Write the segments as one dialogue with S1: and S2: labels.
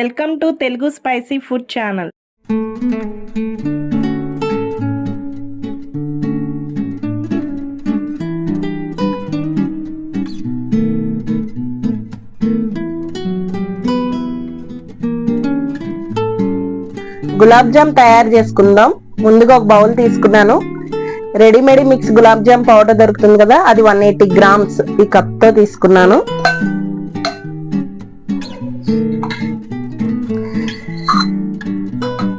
S1: Welcome to Telugu spicy food channel.
S2: Gulab jamun తయారు చేసుకుందాం. ముందుగా ఒక బౌల్ తీసుకున్నాను. Readymade mix gulab jamun powder దొరుకుతుంది కదా అది వన్ ఎయిటీ గ్రామ్స్ ఈ కప్తో తీసుకున్నాను.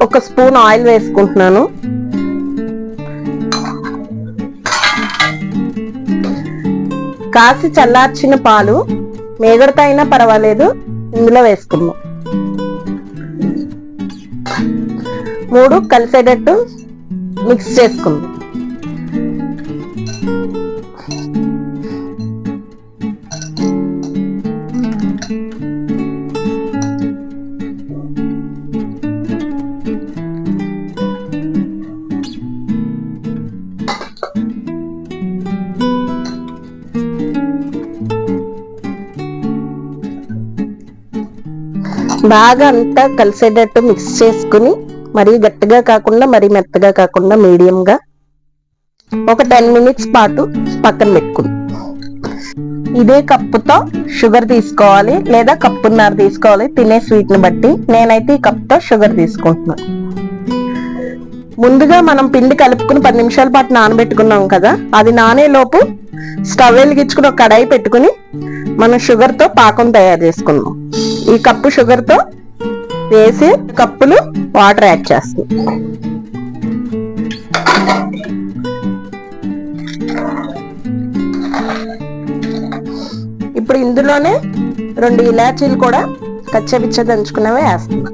S2: ఒక స్పూన్ ఆయిల్ వేసుకుంటున్నాను. కాసి చల్లార్చిన పాలు మేగడతో అయినా పర్వాలేదు ఇందులో వేసుకుందాం. మూడు కలిసేటట్టు మిక్స్ చేసుకుందాం. బాగా అంతా కలిసేటట్టు మిక్స్ చేసుకుని మరీ గట్టిగా కాకుండా మరీ మెత్తగా కాకుండా మీడియంగా ఒక టెన్ మినిట్స్ పాటు పక్కన పెట్టుకుని ఇదే కప్పుతో షుగర్ తీసుకోవాలి లేదా కప్పున్నర తీసుకోవాలి తినే స్వీట్ని బట్టి. నేనైతే ఈ కప్తో షుగర్ తీసుకుంటున్నాను ముందుగా మనం పిండి కలుపుకుని పది నిమిషాల పాటు నానబెట్టుకున్నాం కదా అది నానే లోపు స్టవ్ వెలిగించుకుని ఒక కడాయి పెట్టుకుని మనం షుగర్తో పాకం తయారు చేసుకున్నాం. ఈ కప్పు షుగర్తో వేసి కప్పులు వాటర్ యాడ్ చేస్తాం. ఇప్పుడు ఇందులోనే రెండు ఇలాచీలు కూడా కచ్చపిచ్చ దంచుకున్నవే వేస్తున్నా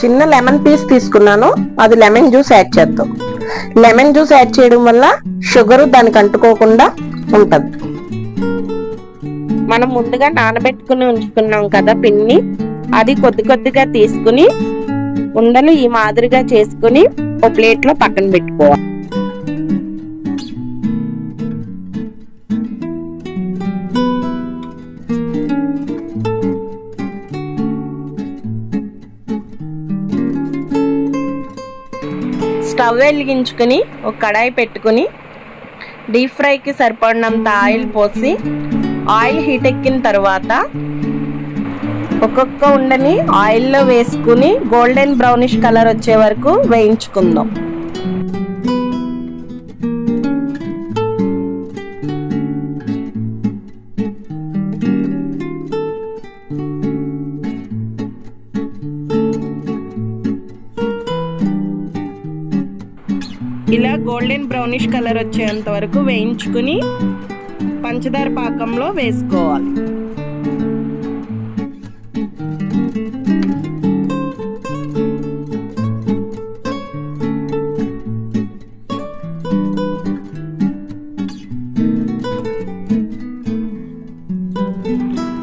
S2: చిన్న లెమన్ పీస్ తీసుకున్నాను. అది లెమన్ జ్యూస్ యాడ్ చేద్దాం. లెమన్ జ్యూస్ యాడ్ చేయడం వల్ల షుగర్ దానికి అంటుకోకుండా ఉంటుంది.
S1: మనం ముందుగా నానబెట్టుకుని ఉంచుకున్నాం కదా పిన్ని అది కొద్ది కొద్దిగా తీసుకుని ఉండలు ఈ మాదిరిగా చేసుకుని ఒక ప్లేట్లో పక్కన పెట్టుకోవాలి. స్టవ్ వెలిగించుకుని ఒక కడాయి పెట్టుకుని డీప్ ఫ్రైకి సరిపడినంత ఆయిల్ పోసి ఆయిల్ హీట్ ఎక్కిన తర్వాత ఒక్కొక్క ఉండని ఆయిల్లో వేసుకుని గోల్డెన్ బ్రౌనిష్ కలర్ వచ్చే వరకు వేయించుకుందాం. ఇలా గోల్డెన్ బ్రౌనిష్ కలర్ వచ్చేంత వరకు వేయించుకుని పంచదార పాకంలో వేసుకోవాలి.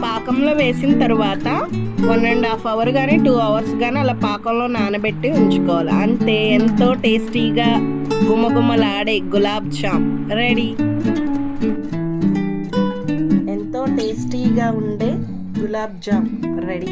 S1: పాకంలో వేసిన తర్వాత వన్ అండ్ హాఫ్ అవర్ కానీ టూ అవర్స్ కానీ అలా పాకంలో నానబెట్టి ఉంచుకోవాలి. అంతే ఎంతో టేస్టీగా గుమగుమలాడే గులాబ్ జామ్. రెడీ టేస్టీగా ఉండే గులాబ్ జామ్. రెడీ